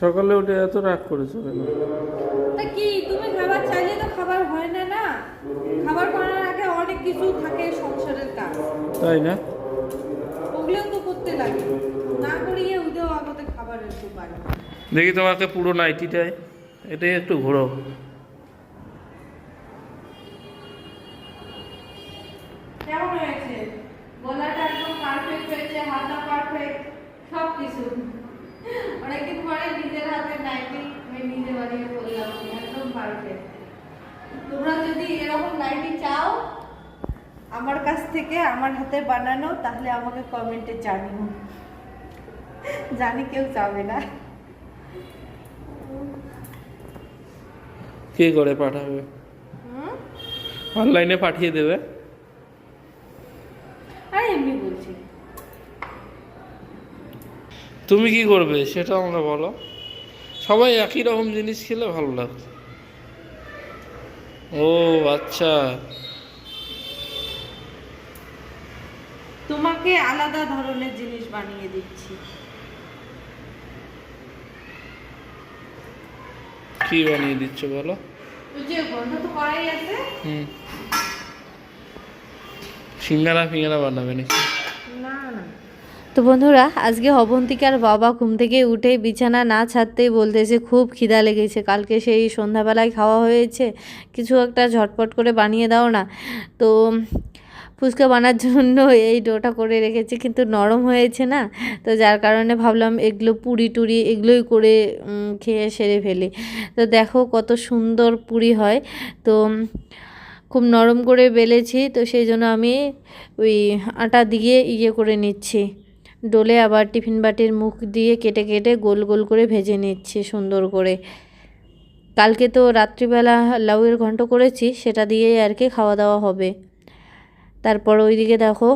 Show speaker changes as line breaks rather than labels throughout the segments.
সকালে উঠে এত রাগ করেছ কেন?
তা কি তুমি খাবার চাইলে তো খাবার হয় না না। খাবার করার আগে অনেক কিছু থাকে সংসারের কাজ।
তাই না?
ওগুলো তো করতে লাগে। না করিয়ে উদেও আমাদের খাবারের দোকান।
দেখি তোমাকে পুরো নাইটিটাই এটাই একটু ঘোরো
কেমন হয়েছে গলাটা একদম পারফেক্ট হয়েছে হাতটা পারফেক্ট সব কিছু অনেকদিন পরে নিজের হাতে নাইটি আমি নিজে বানিয়ে বললাম একদম পারফেক্ট তোমরা যদি এরকম নাইটি চাও আমার কাছ থেকে আমার হাতে বানানো তাহলে আমাকে কমেন্টে জানিও। জানি কেউ চাবে না।
কি করে পাঠাবে? অনলাইনে পাঠিয়ে দেবে।
আরে এমনি বলছি।
তুমি কি করবে সেটা আমরা বলো। সবাই একই রকম জিনিস খেলে ভালো লাগতো। ও আচ্ছা।
তোমাকে আলাদা ধরনের জিনিস বানিয়ে দিচ্ছি।
কি বানিয়ে দিচ্ছ বলো? সিঙ্গারা ফিঙ্গারা বানাবে নাকি?
তো বন্ধুরা, আজকে অবন্তিকার বাবা ঘুম থেকে উঠে বিছানা না ছাড়তেই বলতেছে, খুব খিদা লেগেছে, কালকে সেই সন্ধ্যাবেলায় খাওয়া হয়েছে, কিছু একটা ঝটপট করে বানিয়ে দাও না। তো ফুচকা বানার জন্য এই ডোটা করে রেখেছি, কিন্তু নরম হয়েছে না। তো যার কারণে ভাবলাম এগুলো পুরি টুরি এগুলোই করে খেয়ে সেরে ফেলি। তো দেখো কত সুন্দর পুরি হয়। তো খুব নরম করে বেলেছি, তো সেই জন্য আমি ওই আটা দিয়ে ইয়ে করে নিচ্ছি। ডোলে আবার টিফিন বাটির মুখ দিয়ে কেটে কেটে গোল গোল করে ভেজে নিচ্ছি সুন্দর করে। কালকে তো রাত্রিবেলা লাউয়ের ঘন্ট করেছি, সেটা দিয়েই আর কি খাওয়া দাওয়া হবে। তারপর ওইদিকে দেখো,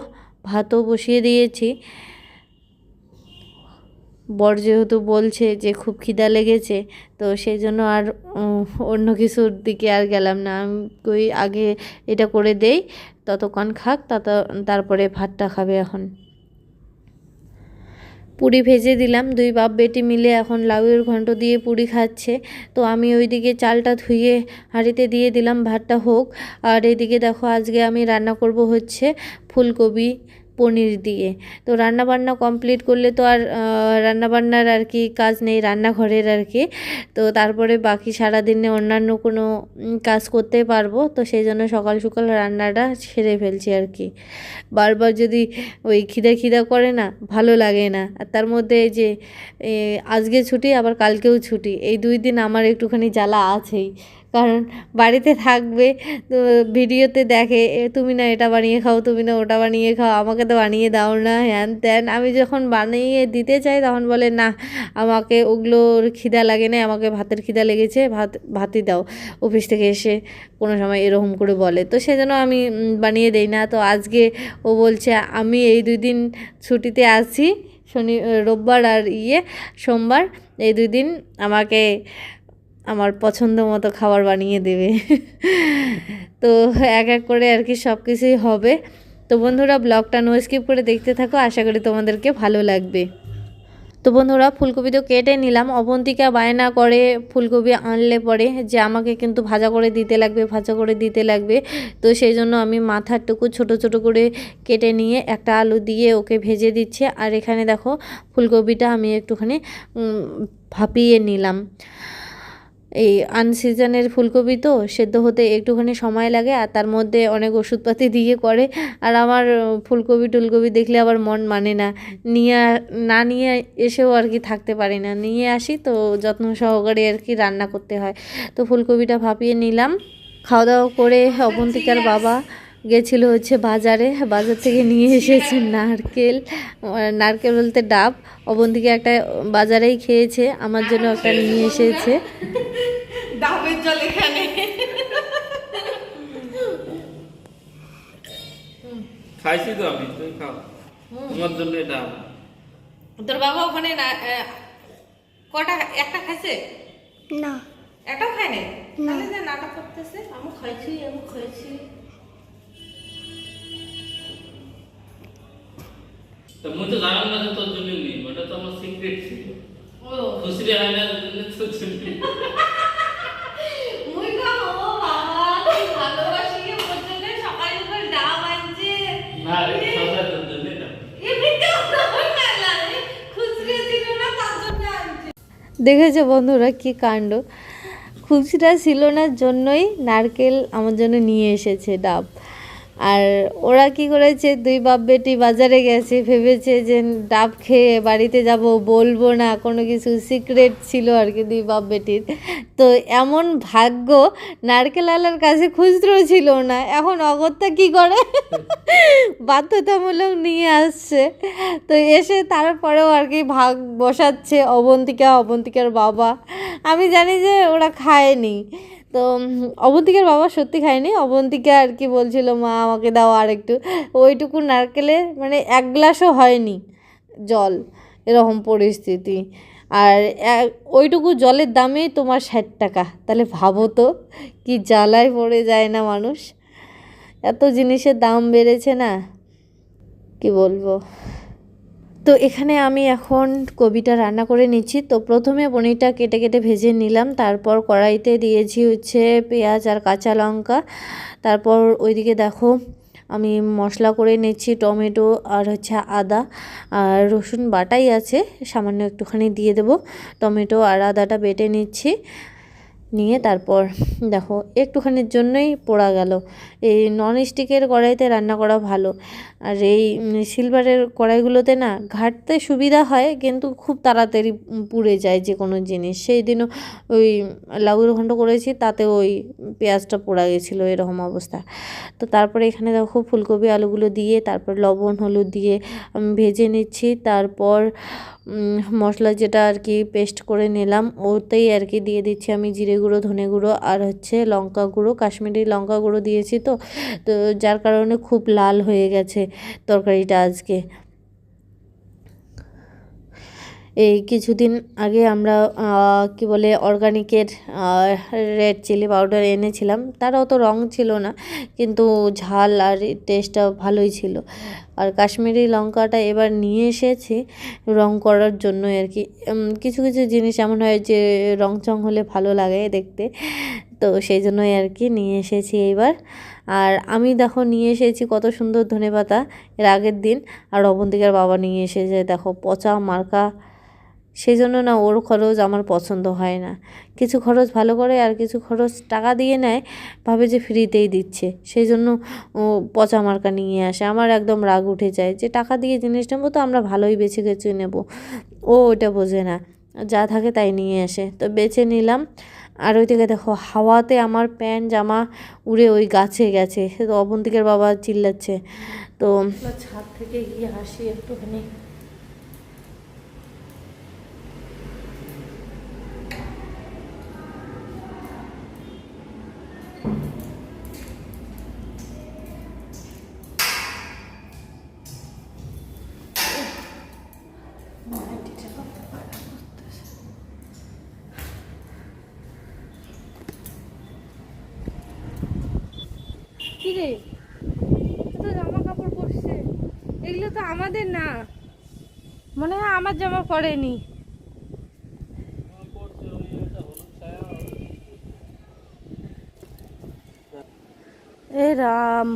ভাতও বসিয়ে দিয়েছি। বর যেহেতু বলছে যে খুব খিদা লেগেছে, তো সেই জন্য আর অন্য কিছুর দিকে আর গেলাম না। আমি ওই আগে এটা করে দেই, ততক্ষণ খাক, তত, তারপরে ভাতটা খাবে এখন। পুরি ভেজে দিলাম। দুই বাপ বেটি মিলে এখন লাউয়ের ঘন্ট দিয়ে পুরি খাচ্ছে। তো আমি ওইদিকে চালটা ধুয়ে হাঁড়িতে দিয়ে দিলাম, ভাতটা হোক। আর এদিকে দেখো আজকে আমি রান্না করব হচ্ছে ফুলকপি। পনির দিয়ে। তো রান্না বান্না কমপ্লিট করলে তো আর রান্না বান্নার আর কি কাজ নেই, রান্নাঘরের আর কি। তো তারপরে বাকি সারাদিনে অন্যান্য কোনো কাজ করতে পারব। তো সেই জন্য সকাল সকাল রান্নাটা সেরে ফেলছি আর কি। বারবার যদি ওই খিদা খিদা করে না, ভালো লাগে না। আর তার মধ্যে এই যে আজকে ছুটি, আবার কালকেও ছুটি। এই দুই দিন আমার একটুখানি জ্বালা আছেই। কারণ বাড়িতে থাকবে তো ভিডিওতে দেখে "এ, তুমি না এটা বানিয়ে খাও তুমি না ওটা বানিয়ে খাও আমাকে তো বানিয়ে দাও না। হ্যান ত্যান আমি যখন বানিয়ে দিতে চাই তখন বলে না আমাকে ওগুলোর খিদা লাগে না আমাকে ভাতের খিদা লেগেছে ভাত ভাতই দাও। অফিস থেকে এসে কোনো সময় এরকম করে বলে। তো সেজন্য আমি বানিয়ে দেই না। তো আজকে ও বলছে আমি এই দুই দিন ছুটিতে আছি শনি রোববার আর ইয়ে সোমবার এই দুই দিন আমাকে আমার পছন্দ মতো খাবার বানিয়ে দেবে। তো এক এক করে আর কি সব কিছুই হবে। তো বন্ধুরা, ব্লগটা নো স্কিপ করে দেখতে থাকো, আশা করি তোমাদেরকে ভালো লাগবে। তো বন্ধুরা, ফুলকপি তো কেটে নিলাম। অবন্তিকা বায়না করে ফুলকপি আনলে পরে যে আমাকে কিন্তু ভাজা করে দিতে লাগবে, ভাজা করে দিতে লাগবে। তো সেই জন্য আমি মাথারটুকু ছোট ছোট করে কেটে নিয়ে একটা আলু দিয়ে ওকে ভেজে দিচ্ছে। আর এখানে দেখো, ফুলকপিটা আমি একটুখানি ভাপিয়ে নিলাম। এই আনসিজনের ফুলকপি তো সেদ্ধ হতে একটুখানি সময় লাগে আর তার মধ্যে অনেক ওষুধপাতি দিয়ে করে। আর আমার ফুলকপি টুলকপি দেখলে আবার মন মানে না। নিয়ে না নিয়ে এসেও আর কি থাকতে পারি না। নিয়ে আসি তো যত্ন সহকারে আর কি রান্না করতে হয়। তো ফুলকপিটা ভাপিয়ে নিলাম। খাওয়া দাওয়া করে অবন্তিকার বাবা গেছিল হচ্ছে বাজারে বাজার থেকে নিয়ে এসেছে নারকেল নারকেল বলতে ডাব। অবন্তিকা একটা বাজারেই খেয়েছে আমার জন্য একটা নিয়ে এসেছে।
ডাবের জল এখানে।
খাইছি তো আমি তুমি খাও। তোমার জন্য এটা
তোর বাবা ওখানে না কটা একটা খাইছে?
না।
খায় তাহলে যে নাটক করতেছে আমি খাইছি আমি খাইছি।
তা মুই তো জানাল না যে তোর জন্য তো আমার সিক্রেট ছিল।
ও।
খুশি হয় না রে সবার জন্য না
এমনি কেউ না লাগে খুচরে ছিল না তার জন্য আনছে।
দেখেছ বন্ধুরা কি কাণ্ড? খুচরা ছিল না জন্যই নারকেল আমার জন্য নিয়ে এসেছে ডাব। আর ওরা কি করেছে? দুই বাপ বেটি বাজারে গেছে, ভেবেছে যে ডাব খেয়ে বাড়িতে যাব, বলব না, কোনো কিছু সিক্রেট ছিল আর কি দুই বাপ বেটির। তো এমন ভাগ্য নারকেল আলার কাছে খুচরো ছিল না। এখন অগত্যা কি করে? বাধ্যতামূলক নিয়ে আসছে। তো এসে তারপরেও আর কি ভাগ বসাচ্ছে অবন্তিকা, অবন্তিকার বাবা। আমি জানি যে ওরা খায়নি। তো অবন্তিকার বাবা সত্যি খায়নি। অবন্তিকা আর কি বলছিল, মা, আমাকে দাও আর একটু ওইটুকু নারকেলে মানে এক গ্লাসও হয়নি জল, এরকম পরিস্থিতি। আর ওইটুকু জলের দামেই তোমার ষাট টাকা। তাহলে ভাবো তো, কি জ্বালায় পড়ে যায় না মানুষ। এত জিনিসের দাম বেড়েছে না, কি বলব? তো এখানে আমি এখন কবিটা রান্না করে নিচ্ছি। তো প্রথমে পনিরটা কেটে কেটে ভেজে নিলাম। তারপর কড়াইতে দিয়েছি হচ্ছে পেঁয়াজ আর কাঁচা লঙ্কা। তারপর ওইদিকে দেখো আমি মশলা করে নিচ্ছি টমেটো আর হচ্ছে আদা আর রসুন বাটাই আছে। সামান্য একটুখানি দিয়ে দেবো। টমেটো আর আদাটা বেটে নিচ্ছি। নিয়ে তারপর দেখো একটুখানির জন্যই পোড়া গেল। এই নন স্টিকের কড়াইতে রান্না করা ভালো। আর এই সিলভারের কড়াইগুলোতে না ঘাটতে সুবিধা হয়, কিন্তু খুব তাড়াতাড়ি পুড়ে যায় যে কোনো জিনিস। সেই দিনও ওই লাউয়ের ঘন্ট করেছি, তাতে ওই পেঁয়াজটা পোড়া গেছিল, এরকম অবস্থা। তো তারপরে এখানে দেখো ফুলকপি আলুগুলো দিয়ে, তারপর লবণ, হলুদ দিয়ে ভেজে নিচ্ছি। তারপর মশলা যেটা আর কি পেস্ট করে নিলাম, ওতেই আর কি দিয়ে দিচ্ছি আমি জিরে গুঁড়ো, ধনে গুঁড়ো আর হচ্ছে লঙ্কা গুঁড়ো, কাশ্মীরি লঙ্কা গুঁড়ো দিয়েছি তো তো যার কারণে খুব লাল হয়ে গেছে তরকারিটা আজকে। এই কিছুদিন আগে আমরা কি বলে, অর্গানিকের রেড চিলি পাউডার এনেছিলাম। তার অত রং ছিল না, কিন্তু ঝাল আর টেস্টটা ভালোই ছিল। আর কাশ্মীরি লঙ্কাটা এবার নিয়ে এসেছি রং করার জন্য আর কি। কিছু কিছু জিনিস এমন হয় যে রং চং হলে ভালো লাগে দেখতে। তো সেই জন্যই আর কি নিয়ে এসেছি এইবার। আর আমি দেখো নিয়ে এসেছি কত সুন্দর ধনেপাতা এর আগের দিন। আর অবন্তিকার বাবা নিয়ে এসেছে, দেখো পচা মার্কা সেই জন্য না ওর খরচ আমার পছন্দ হয় না। কিছু খরচ ভালো করে আর কিছু খরচ টাকা দিয়ে নেয়, ভাবে যে ফ্রিতেই দিচ্ছে। সেই জন্য ও পচা মার্কা নিয়ে আসে। আমার একদম রাগ উঠে যায় যে টাকা দিয়ে জিনিস নেব তো আমরা ভালোই বেছে গেছে নেব। ও ওটা বোঝে না। যা থাকে তাই নিয়ে আসে। তো বেছে নিলাম। আর ওই থেকে দেখো, হাওয়াতে আমার প্যান্ট, জামা উড়ে ওই গাছে গেছে। তো অবন্তিকের বাবা চিল্লাচ্ছে। তো ছাদ থেকে গিয়ে হাসি একটুখানি।
কি রে তো জামা কাপড় পরছে। এগুলো তো আমাদের না। মনে হয় আমার জামা পড়েনি এ রাম।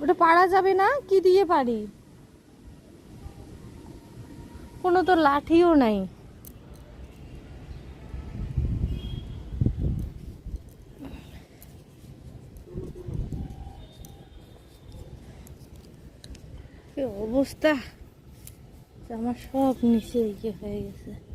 ওটা পারা যাবে না? কি দিয়ে পারি? কোনো তো লাঠিও নাই কি অবস্থা। আমার সব নিচে ইয়ে হয়ে গেছে।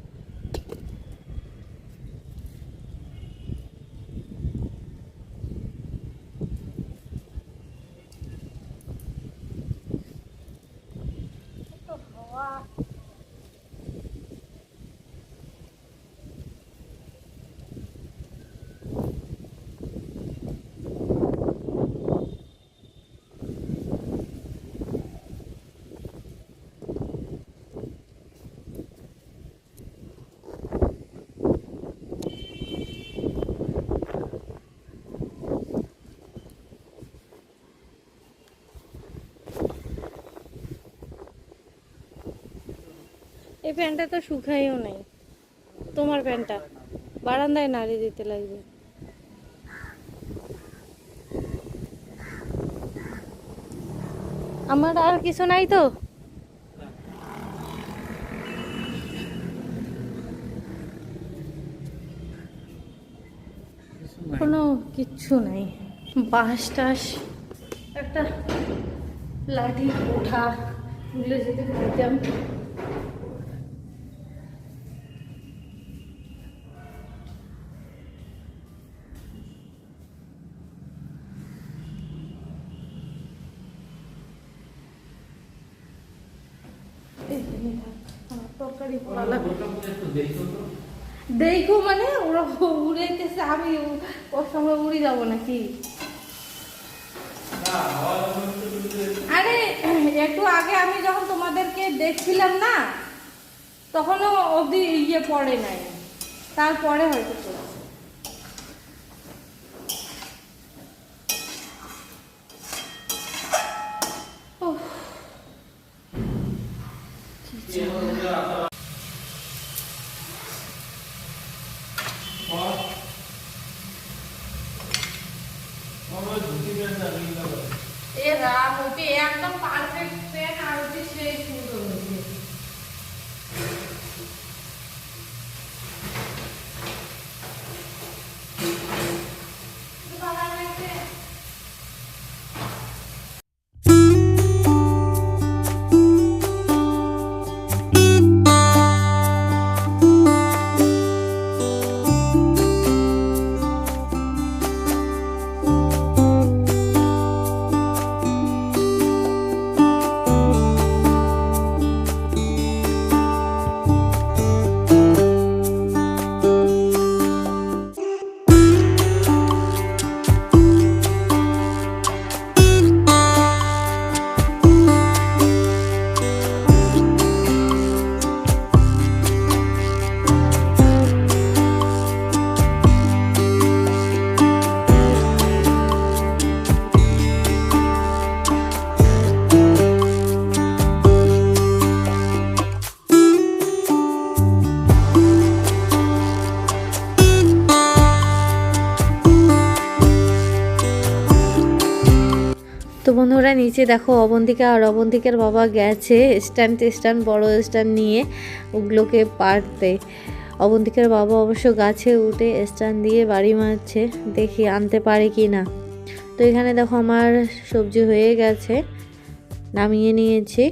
এই প্যান্টটা তো শুকাইও নাই। তোমার প্যান্টটা? বারান্দায় নাড়ি দিতে লাগবে। আমার আর কিছু নাই তো? কোনো কিচ্ছু নাই। বাঁশ টাস একটা লাঠি ওঠা ভুলে যেতে পারতাম এইখানে থাক, আমার তরকারি পোড়া লাগবে। দেখো মানে ওরা উড়াইতেছে, আমি ওর সঙ্গে উড়ে যাব নাকি আরে, একটু আগে আমি যখন তোমাদেরকে দেখছিলাম না, তখনও অবধি ইয়ে পড়ে নাই তারপরে হয়তো পড়েছে। উফ। এ রাম ওকে একদম পারফেক্ট পেন আর ওকে সেই সুন্দর হয়েছে ভালো নিচে দেখো অবন্তিকা আর অবন্তিকার বাবা গেছে স্ট্যান্ড স্ট্যান্ড, বড় স্ট্যান্ড নিয়ে ওগুলোকে পারতে। অবন্তিকার বাবা অবশ্য গাছে উঠে স্ট্যান্ড দিয়ে বাড়ি মারছে, দেখি আনতে পারে কি না। তো এখানে দেখো আমার সবজি হয়ে গেছে, নামিয়ে নিয়েছি।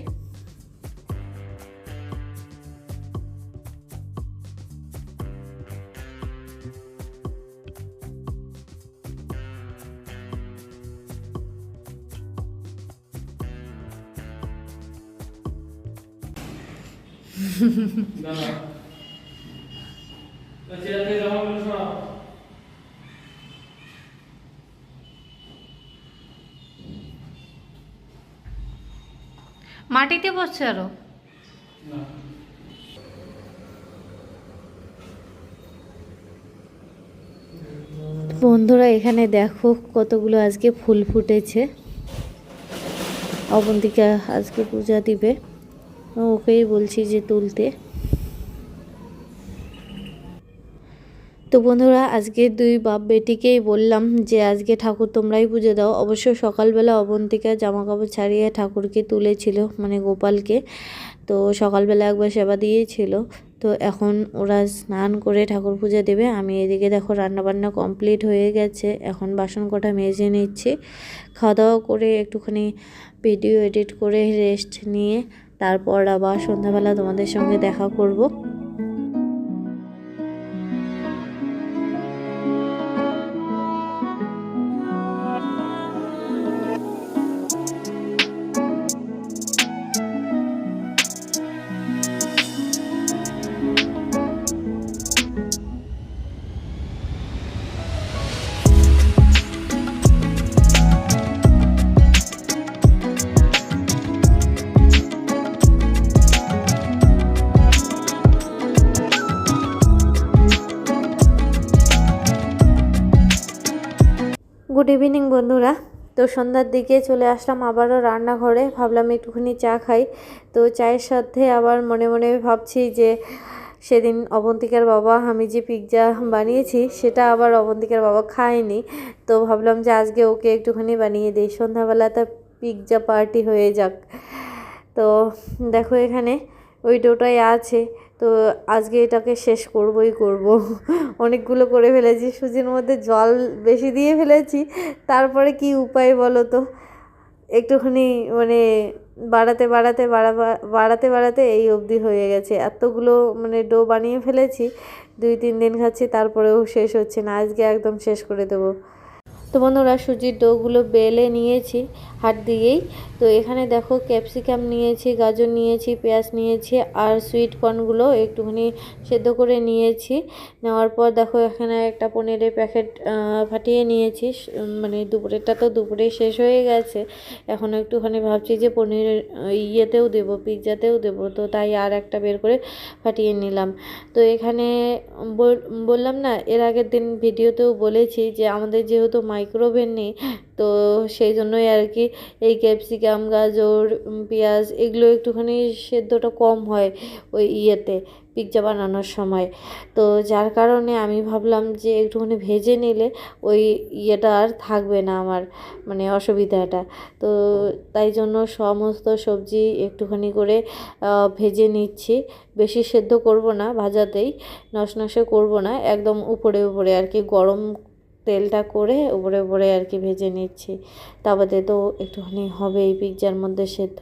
মাটিতে বসছে আরও? বন্ধুরা এখানে দেখো কতগুলো আজকে ফুল ফুটেছে। অবন্তিকা আজকে পূজা দিবে। ওকেই বলছি যে তুলতে। তো বন্ধুরা, আজকে দুই বাপ বেটিকেই বললাম যে, আজকে ঠাকুর তোমরাই পুজো দাও। অবশ্য সকালবেলা অবন্তিকা জামা কাপড় ছাড়িয়ে ঠাকুরকে তুলেছিল মানে গোপালকে। তো সকালবেলা একবার সেবা দিয়েছিল। তো এখন ওরা স্নান করে ঠাকুর পুজো দেবে। আমি এদিকে দেখো রান্নাবান্না কমপ্লিট হয়ে গেছে। এখন বাসন কটা মেজে নিচ্ছি। খাওয়া দাওয়া করে একটুখানি ভিডিও এডিট করে রেস্ট নিয়ে তারপর আবার সন্ধ্যাবেলা তোমাদের সঙ্গে দেখা করব। গুড ইভিনিং বন্ধুরা। তো সন্ধ্যার দিকে চলে আসলাম আবারও রান্নাঘরে। ভাবলাম একটুখানি চা খাই। তো চায়ের সাথে আবার মনে মনে ভাবছি যে, সেদিন অবন্তিকার বাবা, আমি যে পিৎজা বানিয়েছি, সেটা আবার অবন্তিকার বাবা খায়নি। তো ভাবলাম যে আজকে ওকে একটুখানি বানিয়ে দিই। সন্ধ্যাবেলা তা পিৎজা পার্টি হয়ে যাক। তো দেখো এখানে, ওই ডোটাই আছে। তো আজকে এটাকে শেষ করবই করব। অনেকগুলো করে ফেলেছি, সুজির মধ্যে জল বেশি দিয়ে ফেলেছি, তারপরে কি উপায় বলো তো? একটুখানি মানে বাড়াতে বাড়াতে, বাড়া- বাড়াতে বাড়াতে এই অবধি হয়ে গেছে। এতগুলো মানে ডো বানিয়ে ফেলেছি, দুই, তিন দিন খাচ্ছি, তারপরেও শেষ হচ্ছে না। আজকে একদম শেষ করে দেবো। তো বন্ধুরা সুজির ডোগুলো বেলে নিয়েছি হাত দিয়েই। তো এখানে দেখো ক্যাপসিকাম নিয়েছি গাজর নিয়েছি পেঁয়াজ নিয়েছি আর সুইট কর্নগুলো একটুখানি সেদ্ধ করে নিয়েছি। নেওয়ার পর দেখো এখানে একটা পনিরের প্যাকেট ফাটিয়ে নিয়েছি। মানে দুপুরেরটা তো দুপুরেই শেষ হয়ে গেছে। এখন একটুখানি ভাবছি যে পনিরের আহ, ইয়েতেও দেবো পিৎজাতেও দেবো। তো তাই আর একটা বের করে ফাটিয়ে নিলাম। তো এখানে বল- বললাম না এর আগের দিন ভিডিওতেও বলেছি যে আমাদের যেহেতু মাইক্রোওভেন তো সেই জন্যই আর কি এই ক্যাপসিকাম গাজর পেঁয়াজ এগুলো একটুখানি সেদ্ধটা কম হয় ওই ইয়েতে পিৎজা বানানোর সময়। তো যার কারণে আমি ভাবলাম যে একটুখানি ভেজে নিলে ওই ইয়েটা আর থাকবে না আমার মানে অসুবিধাটা। তো তাই জন্য সমস্ত সবজি একটুখানি করে ভেজে নিচ্ছি। বেশি সেদ্ধ করব না, ভাজাতেই, নসনসে করব না, একদম উপরে উপরে আর কি গরম তেলটা করে উপরে উপরে আর কি ভেজে নিচ্ছি। তা বাদে তো একটুখানি হবে এই পিৎজার মধ্যে সেদ্ধ।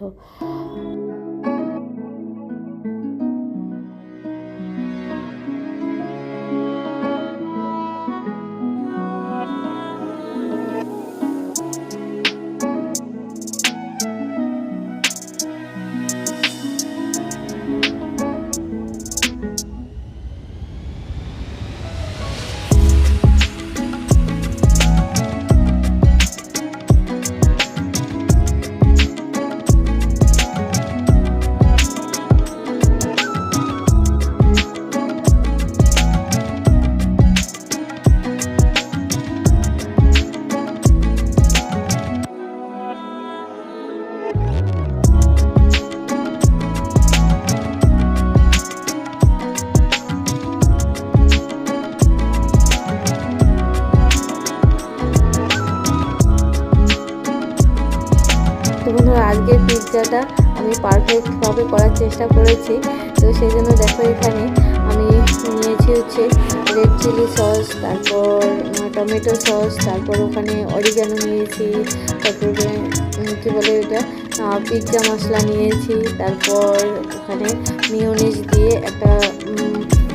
আজকের আমি পারফেক্টভাবে করার চেষ্টা করেছি। তো সেই জন্য দেখো এখানে আমি নিয়েছি হচ্ছে রেড চিলি সস তারপর টমেটো সস তারপর ওখানে অরিগানো নিয়েছি, তারপরে কী বলে এটা পিৎজা মশলা নিয়েছি, তারপর ওখানে মিওনিজ দিয়ে একটা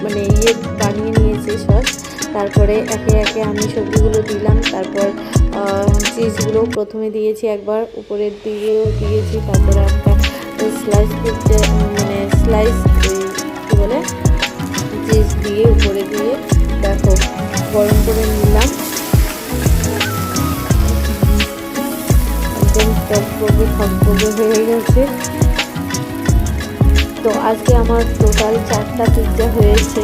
মানে ইয়ে বানিয়ে নিয়েছি সস তারপরে একে একে আমি সবজিগুলো দিলাম, তারপর চিজগুলো প্রথমে দিয়েছি একবার উপরের দিকেও দিয়েছি, তারপরে একটা স্লাইস মানে স্লাইস কী বলে চিজ দিয়ে উপরে দিয়ে, দেখো, গরম করে নিলাম। একদম টকবগে হয়ে গেছে। তো আজকে আমার টোটাল চারটা পিৎজা হয়েছে।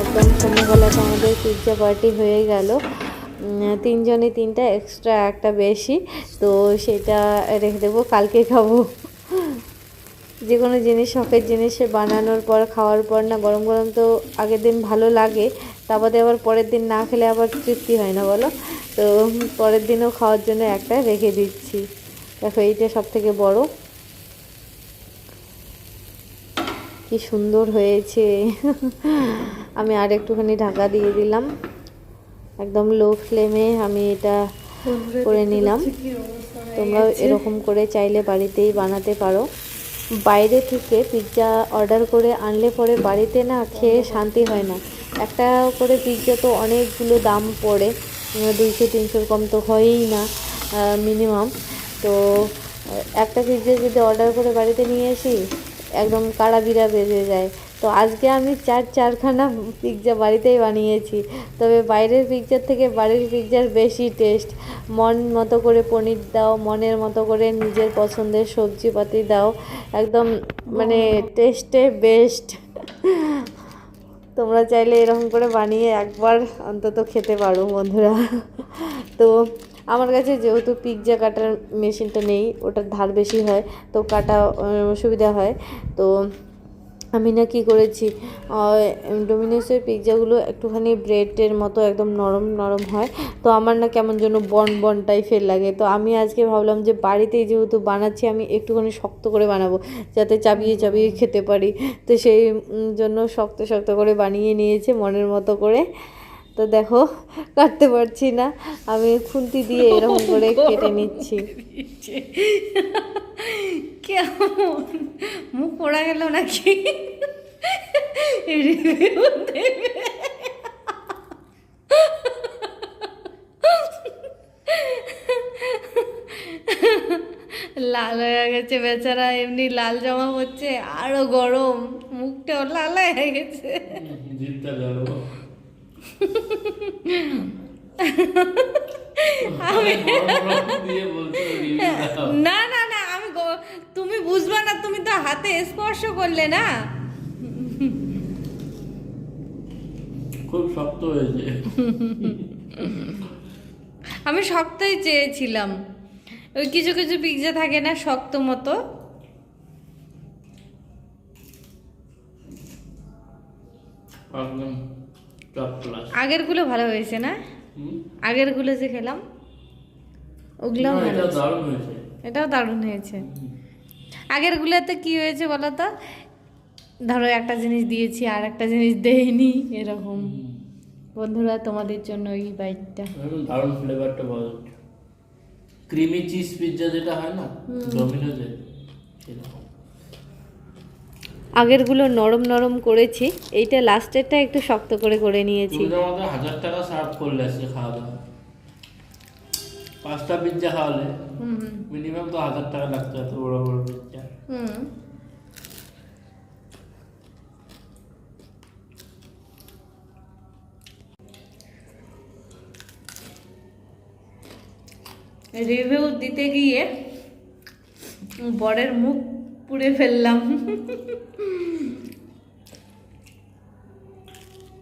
একদম সন্ধ্যাবেলাতে আমাদের পিৎজা পার্টি হয়ে গেল। তিনজনে তিনটা এক্সট্রা একটা বেশি, তো সেটা রেখে দেবো, কালকে খাব। যে কোনো জিনিস, শখের জিনিস বানানোর পর, খাওয়ার পর না, গরম গরম তো আগের দিন ভালো লাগে তারপরে আবার পরের দিন না খেলে আবার তৃপ্তি হয় না, বলো? তো পরের দিনও খাওয়ার জন্য একটা রেখে দিচ্ছি। দেখো, এইটা সব থেকে বড়। কি সুন্দর হয়েছে। আমি আর একটুখানি ঢাকা দিয়ে দিলাম। একদম লো ফ্লেমে আমি এটা করে নিলাম। তোমরা এরকম করে চাইলে বাড়িতেই বানাতে পারো। বাইরে থেকে পিৎজা অর্ডার করে আনলে পরে বাড়িতে না খেয়ে শান্তি হয় না। একটা করে পিৎজা তো অনেকগুলো দাম পড়ে। দুইশো তিনশোর কম তো হয়ই না মিনিমাম তো একটা পিৎজা যদি অর্ডার করে বাড়িতে নিয়ে আসি একদম কাড়া বিড়া বেজে যায়। তো আজকে আমি চার চারখানা পিৎজা বাড়িতেই বানিয়েছি। তবে বাইরের পিৎজার থেকে বাড়ির পিৎজার বেশি টেস্ট মন মতো করে পনির দাও, মনের মতো করে নিজের পছন্দের সবজিপাতি দাও। একদম মানে টেস্টে বেস্ট তোমরা চাইলে এরকম করে বানিয়ে একবার অন্তত খেতে পারো বন্ধুরা। তো আমার কাছে যেহেতু পিৎজা কাটার মেশিনটা নেই, ওটার ধার বেশি হয়, তো কাটা সুবিধা হয়। তো আমি না কী করেছি? ডোমিনোসের পিৎজাগুলো একটুখানি ব্রেডের মতো একদম নরম নরম হয়। তো আমার না কেমন যেন বন বন টাইপের লাগে। তো আমি আজকে ভাবলাম যে বাড়িতেই যেহেতু বানাচ্ছি, আমি একটুখানি শক্ত করে বানাবো, যাতে চাবিয়ে চাবিয়ে খেতে পারি। তো সেই জন্য শক্ত শক্ত করে বানিয়ে নিয়েছে, মনের মতো করে। তো দেখো কাটতে পারছি না। আমি খুন্তি দিয়ে এরকম করে কেটে নিচ্ছি।
কেমন? মুখ পড়া গেল নাকি? রিভিউ দেবে। লাল হয়ে গেছে বেচারা এমনি লাল জামা হচ্ছে আরও গরম। মুখটাও লাল হয়ে গেছে।
Review দাও।
না না না আমি তুমি বুঝবে না তুমি তো হাতে স্পর্শ করলে না।
খুব শক্ত হয়েছে।
আমি শক্তই চেয়েছিলাম। ওই কিছু কিছু পিৎজা থাকে না শক্ত মতো।
টপ ক্লাস
আগেরগুলো ভালো হয়েছে না? আগেরগুলো যে খেলাম ওগুলো ভালো হয়েছে।
দারুণ হয়েছে।
এটাও দারুণ হয়েছে। আগেরগুলোতে কি হয়েছে বলো তো? ধরো একটা জিনিস দিয়েছি আর একটা জিনিস দেইনি এরকম। বন্ধুরা তোমাদের জন্য এই বাইকটা
দারুণ ফ্লেভারটা পাওয়া যাচ্ছে। ক্রিমি চিজ পিৎজা যেটা হয় না ডোমিনোজে সেরকম
আগেরগুলো নরম নরম করেছি এইটা লাস্টেরটা একটু শক্ত করে করে নিয়েছি।
হাজার টাকা সার্ভ করলে আজকে খাওয়া দাওয়া পাঁচটা পিৎজা খাওয়ালে
হুম হুম,
মিনিমাম তো হাজার টাকা লাগতো এত বড় বড়
হুম। রিভিউ দিতে গিয়ে বরের মুখ পুড়ে ফেললাম।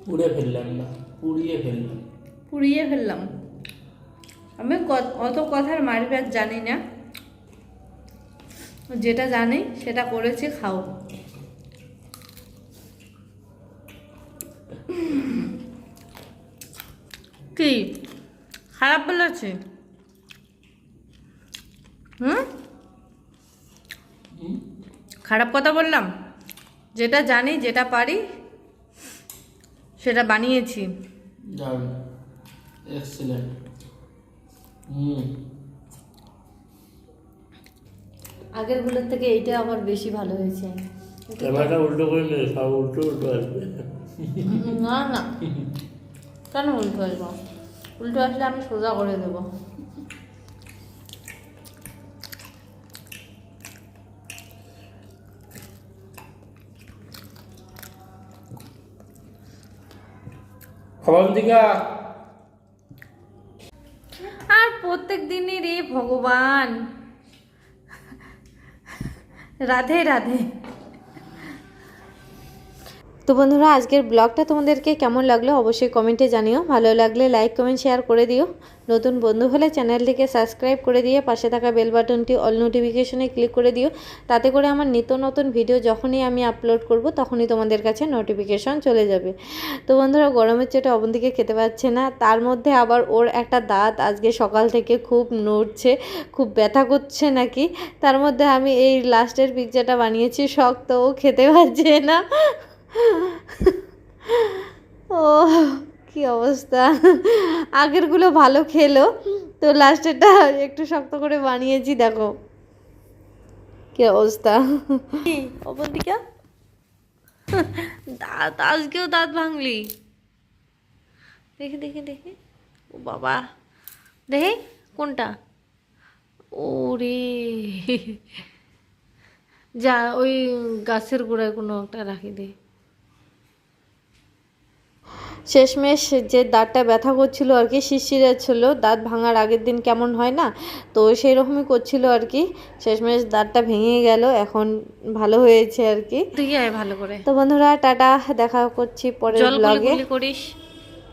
পুড়ে ফেললাম না পুড়িয়ে ফেললাম।
পুড়িয়ে ফেললাম। আমি অত কথার মারপ্যাচ জানি না। যেটা জানি সেটা করেছি খাও। কি? খারাপ বলেছে? হুম? খারাপ কথা বললাম? যেটা জানি যেটা পারি সেটা বানিয়েছি।
হুম।
আগেরগুলোর থেকে এইটা আবার বেশি ভালো হয়েছে।
ক্যামেরাটা উল্টো করে নিয়ে সব উল্টো উল্টো আসবে।
না না। কেন উল্টো আসব? উল্টো আসলে আমি সোজা করে দেবো।
আর প্রত্যেক দিনই রে ভগবান। রাধে রাধে।
তো বন্ধুরা, আজকের ব্লগটা তোমাদেরকে কেমন লাগল অবশ্যই কমেন্টে জানিও। ভালো লাগলে লাইক, কমেন্ট, শেয়ার করে দিও। নতুন বন্ধু হলে চ্যানেলটিকে সাবস্ক্রাইব করে দিয়ে পাশে থাকা বেল বাটনটি অল নোটিফিকেশনে ক্লিক করে দিও। তাতে করে আমার নিত্য নতুন ভিডিও যখনই আমি আপলোড করব, তখনই তোমাদের কাছে নোটিফিকেশন চলে যাবে। তো বন্ধুরা, গরমের চোটে অবন্তিকে খেতে পাচ্ছে না। তার মধ্যে আবার ওর একটা দাঁত আজকে সকাল থেকে খুব নড়ছে, খুব ব্যথা করছে নাকি? তার মধ্যে আমি এই লাস্টের পিৎজাটা বানিয়েছি, শক্ত, ও খেতে পারছে না। ও, কি অবস্থা? আগেরগুলো ভালো খেলো, তো লাস্টেরটা একটু শক্ত করে বানিয়েছি, দেখো। কি অবস্থা? অবন্তিকা? দাঁত, আজকেও দাঁত ভাঙলি? দেখি দেখি দেখি। ও বাবা। দেখি, কোনটা? ওরে। যা, ওই গাছের গোড়ায় কোনো একটা রাখি দে। শেষমেশ যে দাঁতটা ব্যথা করছিল আর কি শিরশিরে ছিল দাঁত ভাঙার আগের দিন কেমন হয় না? তো সেই রকমই করছিল আর কি শেষমেশ দাঁতটা ভেঙে গেল এখন ভালো হয়েছে আর কি।
তুই আয় ভালো করে।
তো বন্ধুরা টাটা দেখা করছি পরের ব্লগে
করিস।